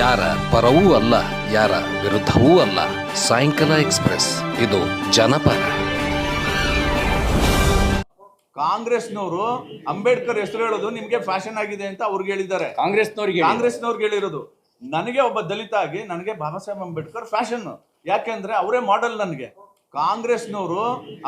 ಯಾರ ಪರವೂ ಅಲ್ಲ ಯಾರ ವಿರುದ್ಧವೂ ಅಲ್ಲ. ಸಾಯಂಕಾಲ ಎಕ್ಸ್ಪ್ರೆಸ್ ಇದು ಜನಪರ. ಕಾಂಗ್ರೆಸ್ನವರು ಅಂಬೇಡ್ಕರ್ ಹೆಸರು ಹೇಳೋದು ನಿಮ್ಗೆ ಫ್ಯಾಷನ್ ಆಗಿದೆ ಅಂತ ಅವ್ರಿಗೆ ಹೇಳಿದ್ದಾರೆ. ಕಾಂಗ್ರೆಸ್ನವ್ರಿಗೆ ಕಾಂಗ್ರೆಸ್ನವ್ರಿಗೆ ಹೇಳಿರೋದು. ನನಗೆ ಒಬ್ಬ ದಲಿತ ಆಗಿ ನನಗೆ ಬಾಬಾ ಸಾಹೇಬ್ ಅಂಬೇಡ್ಕರ್ ಫ್ಯಾಷನ್. ಯಾಕೆಂದ್ರೆ ಅವರೇ ಮಾಡೆಲ್ ನನಗೆ. ಕಾಂಗ್ರೆಸ್ನವರು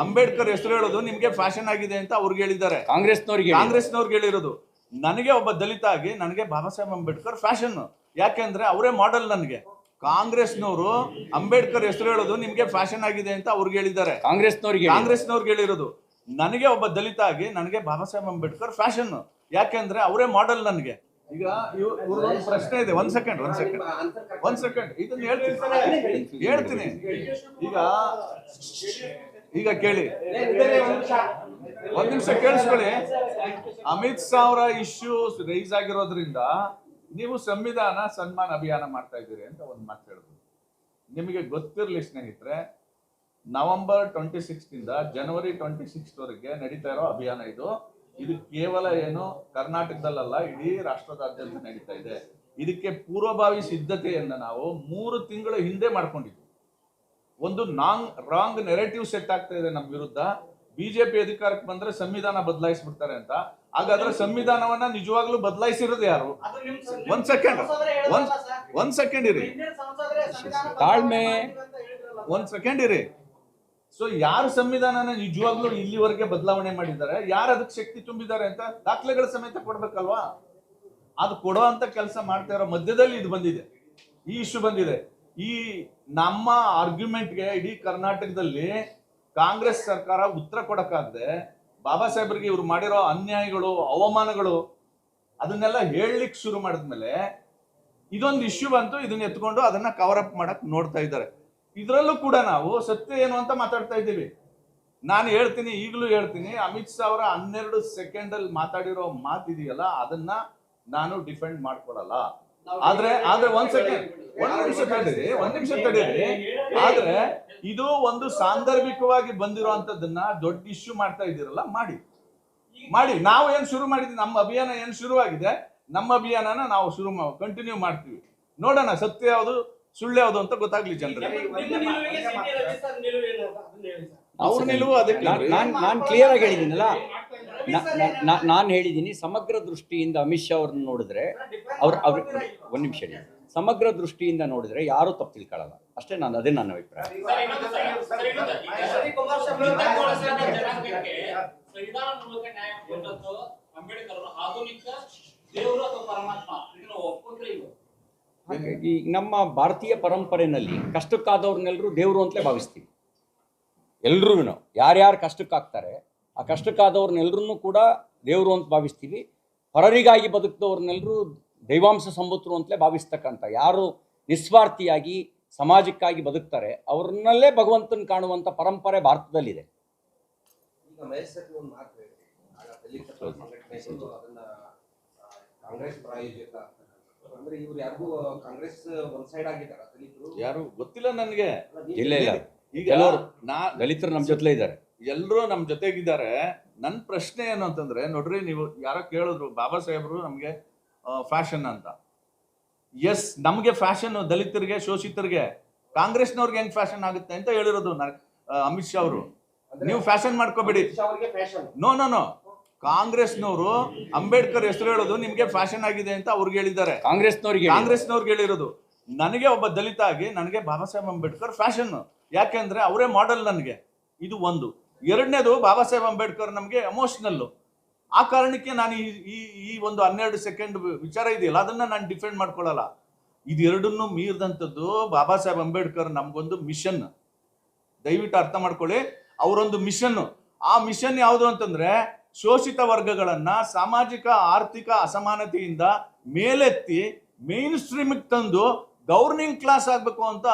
ಅಂಬೇಡ್ಕರ್ ಹೆಸರು ಹೇಳೋದು ನಿಮ್ಗೆ ಫ್ಯಾಷನ್ ಆಗಿದೆ ಅಂತ ಅವ್ರಿಗೆ ಹೇಳಿದ್ದಾರೆ. ಕಾಂಗ್ರೆಸ್ನವ್ರಿಗೆ ಕಾಂಗ್ರೆಸ್ನವ್ರಿಗೆ ಹೇಳಿರೋದು. ನನಗೆ ಒಬ್ಬ ದಲಿತ ಆಗಿ ನನಗೆ ಬಾಬಾ ಸಾಹೇಬ್ ಅಂಬೇಡ್ಕರ್ ಫ್ಯಾಷನ್. ಯಾಕೆಂದ್ರೆ ಅವರೇ ಮಾಡೆಲ್ ನನಗೆ. ಕಾಂಗ್ರೆಸ್ನವರು ಅಂಬೇಡ್ಕರ್ ಹೆಸರು ಹೇಳೋದು ನಿಮ್ಗೆ ಫ್ಯಾಷನ್ ಆಗಿದೆ ಅಂತ ಅವ್ರಿಗೆ ಹೇಳಿದ್ದಾರೆ. ಕಾಂಗ್ರೆಸ್ನವ್ರಿಗೆ ಕಾಂಗ್ರೆಸ್ನವ್ರಿಗೆ ಹೇಳಿರೋದು. ನನಗೆ ಒಬ್ಬ ದಲಿತ ಆಗಿ ನನಗೆ ಬಾಬಾ ಸಾಹೇಬ್ ಅಂಬೇಡ್ಕರ್ ಫ್ಯಾಷನ್ ಯಾಕೆಂದ್ರೆ ಅವರೇ ಮಾಡೆಲ್ ನನಗೆ. ಈಗ ಒಂದು ಪ್ರಶ್ನೆ ಇದೆ. ಒಂದ್ ಸೆಕೆಂಡ್ ಒಂದ್ ಸೆಕೆಂಡ್ ಒಂದ್ ಸೆಕೆಂಡ್ ಇದನ್ನ ಹೇಳ್ತೀನಿ. ಹೇಳ್ತೀನಿ. ಈಗ ಈಗ ಕೇಳಿ. ಒಂದ್ ನಿಮಿಷ ಕೇಳಿಸ್ಕೊಳ್ಳಿ. ಅಮಿತ್ ಶಾ ಅವರ ಇಶ್ಯೂಸ್ ರೈಸ್ ಆಗಿರೋದ್ರಿಂದ ನೀವು ಸಂವಿಧಾನ ಸನ್ಮಾನ ಅಭಿಯಾನ ಮಾಡ್ತಾ ಇದ್ದೀರಿ ಅಂತ ಒಂದು ಮಾತು ಹೇಳ್ಬೋದು. ನಿಮಗೆ ಗೊತ್ತಿರಲಿ ಸ್ನೇಹಿತರೆ, ನವೆಂಬರ್ ಟ್ವೆಂಟಿ ಸಿಕ್ಸ್ತಿಂದ ಜನವರಿ ಟ್ವೆಂಟಿ ಸಿಕ್ಸ್ ವರೆಗೆ ನಡೀತಾ ಇರೋ ಅಭಿಯಾನ ಇದು. ಇದು ಕೇವಲ ಏನು ಕರ್ನಾಟಕದಲ್ಲಲ್ಲ, ಇಡೀ ರಾಷ್ಟ್ರದಾದ್ಯಂತ ನಡೀತಾ ಇದೆ. ಇದಕ್ಕೆ ಪೂರ್ವಭಾವಿ ಸಿದ್ಧತೆಯನ್ನ ನಾವು ಮೂರು ತಿಂಗಳ ಹಿಂದೆ ಮಾಡ್ಕೊಂಡಿದ್ವಿ. ಒಂದು ನಾಂಗ್, ರಾಂಗ್ ನೆರೆಟಿವ್ ಸೆಟ್ ಆಗ್ತಾ ಇದೆ ನಮ್ಮ ವಿರುದ್ಧ. ಬಿಜೆಪಿ ಅಧಿಕಾರಕ್ಕೆ ಬಂದ್ರೆ ಸಂವಿಧಾನ ಬದಲಾಯಿಸ್ಬಿಡ್ತಾರೆ ಅಂತ. ಹಾಗಾದ್ರೆ ಸಂವಿಧಾನವನ್ನ ನಿಜವಾಗ್ಲೂ ಬದಲಾಯಿಸಿರೋದು ಯಾರು? ಒಂದ್ ಸೆಕೆಂಡ್ ಒಂದ್ ಒಂದ್ ಸೆಕೆಂಡ್ ಇರಿ. ತಾಳ್ಮೆ. ಒಂದ್ ಸೆಕೆಂಡ್ ಇರಿ. ಸೊ ಯಾರು ಸಂವಿಧಾನನ ನಿಜವಾಗ್ಲೂ ಇಲ್ಲಿವರೆಗೆ ಬದಲಾವಣೆ ಮಾಡಿದ್ದಾರೆ? ಯಾರು ಅದಕ್ಕೆ ಶಕ್ತಿ ತುಂಬಿದ್ದಾರೆ ಅಂತ ದಾಖಲೆಗಳ ಸಮೇತ ಕೊಡ್ಬೇಕಲ್ವಾ? ಅದು ಕೊಡೋ ಅಂತ ಕೆಲಸ ಮಾಡ್ತಾ ಇರೋ ಮಧ್ಯದಲ್ಲಿ ಇದು ಬಂದಿದೆ. ಈ ಇಶ್ಯೂ ಬಂದಿದೆ. ಈ ನಮ್ಮ ಆರ್ಗ್ಯುಮೆಂಟ್ಗೆ ಇಡೀ ಕರ್ನಾಟಕದಲ್ಲಿ ಕಾಂಗ್ರೆಸ್ ಸರ್ಕಾರ ಉತ್ತರ ಕೊಡಕ್ಕಾಗದೆ ಬಾಬಾ ಸಾಹೇಬ್ರಿಗೆ ಇವ್ರು ಮಾಡಿರೋ ಅನ್ಯಾಯಗಳು ಅವಮಾನಗಳು ಅದನ್ನೆಲ್ಲ ಹೇಳಲಿಕ್ಕೆ ಶುರು ಮಾಡಿದ್ಮೇಲೆ ಇದೊಂದು ಇಶ್ಯೂ ಬಂತು ಇದನ್ನ ಎತ್ಕೊಂಡು ಅದನ್ನ ಕವರ್ ಅಪ್ ಮಾಡಕ್ ನೋಡ್ತಾ ಇದ್ದಾರೆ. ಇದರಲ್ಲೂ ಕೂಡ ನಾವು ಸತ್ಯ ಏನು ಅಂತ ಮಾತಾಡ್ತಾ ಇದ್ದೀವಿ. ನಾನು ಹೇಳ್ತೀನಿ ಈಗಲೂ ಹೇಳ್ತೀನಿ ಅಮಿತ್ ಶಾ ಅವರ ಹನ್ನೆರಡು ಸೆಕೆಂಡ್ ಅಲ್ಲಿ ಮಾತಾಡಿರೋ ಮಾತಿದೆಯಲ್ಲ ಅದನ್ನ ನಾನು ಡಿಫೆಂಡ್ ಮಾಡ್ಕೊಳಲ್ಲ. ಆದ್ರೆ ಆದ್ರೆ ಒಂದ್ ಸೆಕೆಂಡ್ ಒಂದ್ ನಿಮಿಷ ತಡೀರಿ ಒಂದ್ ನಿಮಿಷ ತಡೀರಿ. ಆದ್ರೆ ಇದು ಒಂದು ಸಾಂದರ್ಭಿಕವಾಗಿ ಬಂದಿರುವಂತದನ್ನ ದೊಡ್ಡ ಇಶ್ಯೂ ಮಾಡ್ತಾ ಇದ್ದೀರಲ್ಲ ಮಾಡಿ. ಮಾಡಿ. ನಾವು ಏನ್ ಶುರು ಮಾಡಿದ್ವಿ? ನಮ್ಮ ಅಭಿಯಾನ ಏನ್ ಶುರುವಾಗಿದೆ? ನಮ್ಮ ಅಭಿಯಾನನ ನಾವು ಶುರು ಕಂಟಿನ್ಯೂ ಮಾಡ್ತೀವಿ. ನೋಡೋಣ ಸತ್ಯ ಯಾವುದು ಸುಳ್ಳು ಯಾವುದು ಅಂತ ಗೊತ್ತಾಗ್ಲಿ ಜನರಿಗೆ. ಅವ್ರ ನಿಲುವು ಅದಕ್ಕೆ ನಾನ್- ಕ್ಲಿಯರ್ ಆಗಿ ಹೇಳಿದ್ದೀನಲ್ಲ. ನಾನು ಹೇಳಿದ್ದೀನಿ ಸಮಗ್ರ ದೃಷ್ಟಿಯಿಂದ ಅಮಿತ್ ಶಾ ಅವ್ರನ್ನ ನೋಡಿದ್ರೆ ಅವ್ರ ಅವ್ರ ಒಂದ್ ನಿಮಿಷ ಹೇಳಿ. ಸಮಗ್ರ ದೃಷ್ಟಿಯಿಂದ ನೋಡಿದ್ರೆ ಯಾರು ತಪ್ಪು ತಿಳ್ಕೊಳ್ಳಲ್ಲ. ಅಷ್ಟೇ ನಾನು ಅದೇ ನನ್ನ ಅಭಿಪ್ರಾಯ. ಹಾಗಾಗಿ ನಮ್ಮ ಭಾರತೀಯ ಪರಂಪರೆಯಲ್ಲಿ ಕಷ್ಟಕ್ಕಾದವ್ರನ್ನೆಲ್ಲರೂ ದೇವರು ಅಂತಲೇ ಭಾವಿಸ್ತೀವಿ. ಎಲ್ರೂ ಯಾರ್ಯಾರು ಕಷ್ಟಕ್ಕಾಗ್ತಾರೆ ಆ ಕಷ್ಟಕ್ಕಾದವ್ರನ್ನೆಲ್ಲರೂ ಕೂಡ ದೇವರು ಅಂತ ಭಾವಿಸ್ತೀವಿ. ಪರರಿಗಾಗಿ ಬದುಕಿದವ್ರನ್ನೆಲ್ಲರೂ ದೈವಾಂಶ ಸಂಬುತರು ಅಂತಲೇ ಭಾವಿಸ್ತಕ್ಕಂಥ ಯಾರು ನಿಸ್ವಾರ್ಥಿಯಾಗಿ ಸಮಾಜಕ್ಕಾಗಿ ಬದುಕ್ತಾರೆ ಅವ್ರನ್ನಲ್ಲೇ ಭಗವಂತನ ಕಾಣುವಂಥ ಪರಂಪರೆ ಭಾರತದಲ್ಲಿದೆ. ಯಾರು? ಗೊತ್ತಿಲ್ಲ ನನಗೆ. ಇಲ್ಲ ಇಲ್ಲ. ಈಗ ನಾ ದಲಿತರು ನಮ್ಮ ಜೊತೆ ಇದ್ದಾರೆ. ಎಲ್ಲರೂ ನಮ್ಮ ಜೊತೆಗಿದ್ದಾರೆ. ನನ್ನ ಪ್ರಶ್ನೆ ಏನು ಅಂತಂದ್ರೆ ನೋಡ್ರಿ ನೀವು ಯಾರೋ ಕೇಳಿದ್ರು ಬಾಬಾ ಸಾಹೇಬ್ರು ನಮ್ಗೆ ಫ್ಯಾಷನ್ ಅಂತ. ಎಸ್ ನಮ್ಗೆ ಫ್ಯಾಷನ್ ದಲಿತರಿಗೆ ಶೋಷಿತರಿಗೆ ಕಾಂಗ್ರೆಸ್ನವ್ರಿಗೆ ಹೆಂಗ್ ಫ್ಯಾಷನ್ ಆಗುತ್ತೆ ಅಂತ ಹೇಳಿರೋದು ಅಮಿತ್ ಶಾ ಅವರು. ನೀವು ಫ್ಯಾಷನ್ ಮಾಡ್ಕೋಬೇಡಿ. ಅವ್ರಿಗೆ ಫ್ಯಾಷನ್ ನೋ ನೋ ನೋ ಕಾಂಗ್ರೆಸ್ನವರು ಅಂಬೇಡ್ಕರ್ ಹೆಸರು ಹೇಳೋದು ನಿಮ್ಗೆ ಫ್ಯಾಷನ್ ಆಗಿದೆ ಅಂತ ಅವ್ರಿಗೆ ಹೇಳಿದ್ದಾರೆ. ಕಾಂಗ್ರೆಸ್ನವ್ರಿಗೆ ಕಾಂಗ್ರೆಸ್ನವ್ರಿಗೆ ಹೇಳಿರೋದು. ನನಗೆ ಒಬ್ಬ ದಲಿತ ಆಗಿ ನನಗೆ ಬಾಬಾ ಸಾಹೇಬ್ ಅಂಬೇಡ್ಕರ್ ಫ್ಯಾಷನ್ ಯಾಕೆಂದ್ರೆ ಅವರೇ ಮಾಡೆಲ್ ನನಗೆ. ಇದು ಒಂದು. ಎರಡನೇದು ಬಾಬಾ ಸಾಹೇಬ್ ಅಂಬೇಡ್ಕರ್ ನಮಗೆ ಎಮೋಷನಲ್ ಆ ಕಾರಣಕ್ಕೆ ನಾನು ಈ, ಈ- ಒಂದು ಹನ್ನೆರಡು ಸೆಕೆಂಡ್ ವಿಚಾರ ಇದೆಯಲ್ಲ, ಅದನ್ನ ನಾನು ಡಿಫೆಂಡ್ ಮಾಡ್ಕೊಳ್ಳಲ್ಲ. ಇದೆರಡನ್ನೂ ಮೀರಿದಂಥದ್ದು ಬಾಬಾ ಸಾಹೇಬ್ ಅಂಬೇಡ್ಕರ್ ನಮ್ಗೊಂದು ಮಿಷನ್ ದಯವಿಟ್ಟು ಅರ್ಥ ಮಾಡ್ಕೊಳ್ಳಿ. ಅವರೊಂದು ಮಿಷನ್ ಆ ಮಿಷನ್ ಯಾವುದು ಅಂತಂದ್ರೆ, ಶೋಷಿತ ವರ್ಗಗಳನ್ನ ಸಾಮಾಜಿಕ, ಆರ್ಥಿಕ ಅಸಮಾನತೆಯಿಂದ ಮೇಲೆತ್ತಿ ಮೇನ್ ಸ್ಟ್ರೀಮ್ ತಂದು ಗವರ್ನಿಂಗ್ ಕ್ಲಾಸ್ ಆಗ್ಬೇಕು ಅಂತ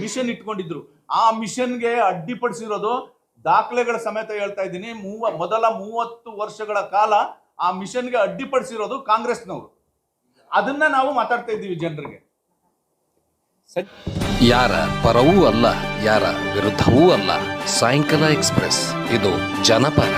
ಮಿಷನ್ ಇಟ್ಕೊಂಡಿದ್ರು. ಆ ಮಿಷನ್ಗೆ ಅಡ್ಡಿಪಡಿಸಿರೋದು ದಾಖಲೆಗಳ ಸಮೇತ ಹೇಳ್ತಾ ಇದ್ದೀನಿ, ಮೂವ, ಮೊದಲ ಮೂವತ್ತು ವರ್ಷಗಳ ಕಾಲ ಆ ಮಿಷನ್ಗೆ ಅಡ್ಡಿಪಡಿಸಿರೋದು ಕಾಂಗ್ರೆಸ್ನವರು. ಅದನ್ನ ನಾವು ಮಾತಾಡ್ತಾ ಇದ್ದೀವಿ ಜನರಿಗೆ. ಯಾರ ಪರವೂ ಅಲ್ಲ, ಯಾರ ವಿರುದ್ಧವೂ ಅಲ್ಲ, ಸಾಯಂಕಾಲ ಎಕ್ಸ್ಪ್ರೆಸ್, ಇದು ಜನಪರ.